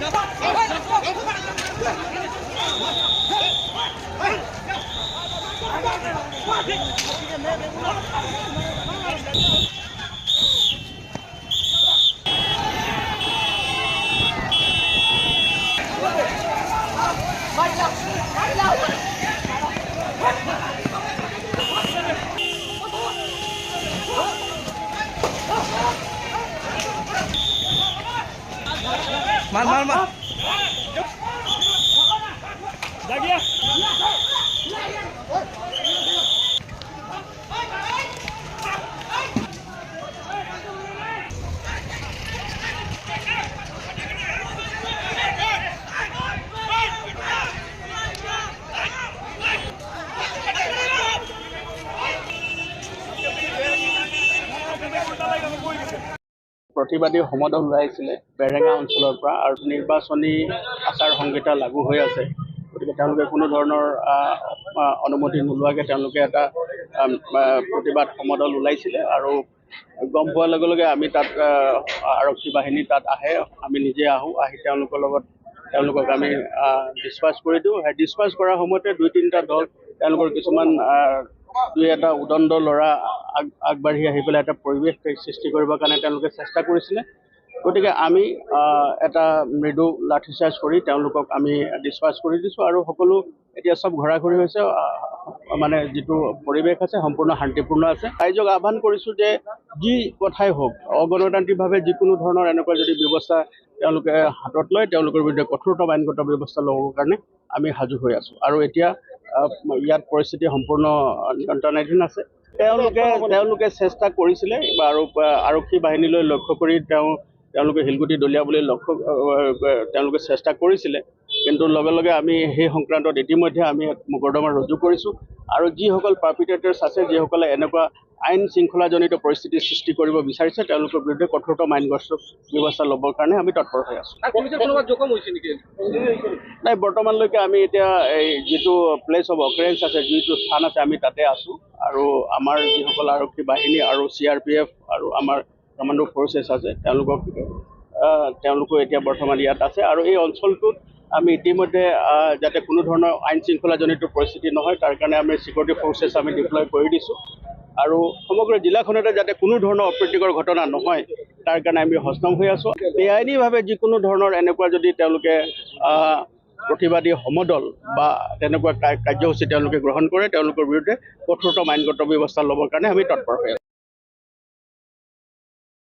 Come on. માર માર માર. જાગ્યા. প্ৰতিবাদী সমদল ওলাইছিলে বেৰেঙা অঞ্চলৰ পৰা আৰু নিৰ্বাচনী আচাৰ সংহিতা লাগু হৈ আছে। গতিকে তেওঁলোকে কোনো ধৰণৰ অনুমতি নোলোৱাকৈ তেওঁলোকে এটা প্ৰতিবাদ সমদল ওলাইছিলে আৰু গম পোৱাৰ লগে লগে আমি তাত আৰক্ষী বাহিনী তাত আহে আমি নিজে আহোঁ আহি তেওঁলোকৰ লগত তেওঁলোকক আমি ডিছপাছ কৰি দিওঁ। সেই ডিছপাছ কৰাৰ সময়তে দুই তিনিটা দল তেওঁলোকৰ কিছুমান দুই এটা উদণ্ড ল'ৰা আগ আগবাঢ়ি আহি পেলাই এটা পৰিৱেশ সৃষ্টি কৰিবৰ কাৰণে তেওঁলোকে চেষ্টা কৰিছিলে। গতিকে আমি এটা মৃদু লাঠিচাৰ্জ কৰি তেওঁলোকক আমি ডিছপাছ কৰি দিছোঁ আৰু সকলো এতিয়া চব ঘৰা ঘৰি হৈছে মানে যিটো পৰিৱেশ আছে সম্পূৰ্ণ শান্তিপূৰ্ণ আছে। ৰাইজক আহ্বান কৰিছোঁ যে যি কথাই হওক অগণতান্ত্ৰিকভাৱে যিকোনো ধৰণৰ এনেকুৱা যদি ব্যৱস্থা তেওঁলোকে হাতত লয় তেওঁলোকৰ বিৰুদ্ধে কঠোৰতম আইনগত ব্যৱস্থা ল'বৰ কাৰণে আমি সাজু হৈ আছোঁ। আৰু এতিয়া ইয়াত পৰিস্থিতি সম্পূৰ্ণ নিয়ন্ত্ৰণাধীন আছে। তেওঁলোকে তেওঁলোকে চেষ্টা কৰিছিলে আৰু আৰক্ষী বাহিনীলৈ লক্ষ্য কৰি তেওঁ তেওঁলোকে শিলগুটি দলিয়াবলৈ লক্ষ্য তেওঁলোকে চেষ্টা কৰিছিলে। কিন্তু লগে লগে আমি সেই সংক্ৰান্তত ইতিমধ্যে আমি মোকৰ্দমা ৰুজু কৰিছোঁ। আৰু যিসকল পাৰ্পিটেটাৰ্ছ আছে যিসকলে এনেকুৱা আইন শৃংখলাজনিত পৰিস্থিতিৰ সৃষ্টি কৰিব বিচাৰিছে তেওঁলোকৰ বিৰুদ্ধে কঠোৰতম আইনগত ব্যৱস্থা ল'বৰ কাৰণে আমি তৎপৰ হৈ আছোঁ। নাই বৰ্তমানলৈকে আমি এতিয়া এই যিটো প্লেচ অফ অকাৰেঞ্চ আছে যিটো স্থান আছে আমি তাতে আছোঁ। আৰু আমাৰ যিসকল আৰক্ষী বাহিনী আৰু চি আৰ পি এফ আৰু আমাৰ কমাণ্ডো ফ'ৰ্চেছ আছে তেওঁলোকক তেওঁলোকো এতিয়া বৰ্তমান ইয়াত আছে। আৰু এই অঞ্চলটোত আমি ইতিমধ্যে যাতে কোনো ধৰণৰ আইন শৃংখলাজনিত পৰিস্থিতি নহয় তাৰ কাৰণে আমি চিকিউৰিটি ফ'ৰ্চেছ আমি ডিপ্লয় কৰি দিছোঁ। আৰু সমগ্ৰ জিলাখনতে যাতে কোনো ধৰণৰ অপ্ৰীতিকৰ ঘটনা নহয় তাৰ কাৰণে আমি সষ্টম হৈ আছোঁ। বেআইনীভাৱে যিকোনো ধৰণৰ এনেকুৱা যদি তেওঁলোকে প্ৰতিবাদী সমদল বা তেনেকুৱা কাৰ্যসূচী তেওঁলোকে গ্ৰহণ কৰে তেওঁলোকৰ বিৰুদ্ধে কঠোৰতম আইনগত ব্যৱস্থা ল'বৰ কাৰণে আমি তৎপৰ হৈ আছোঁ।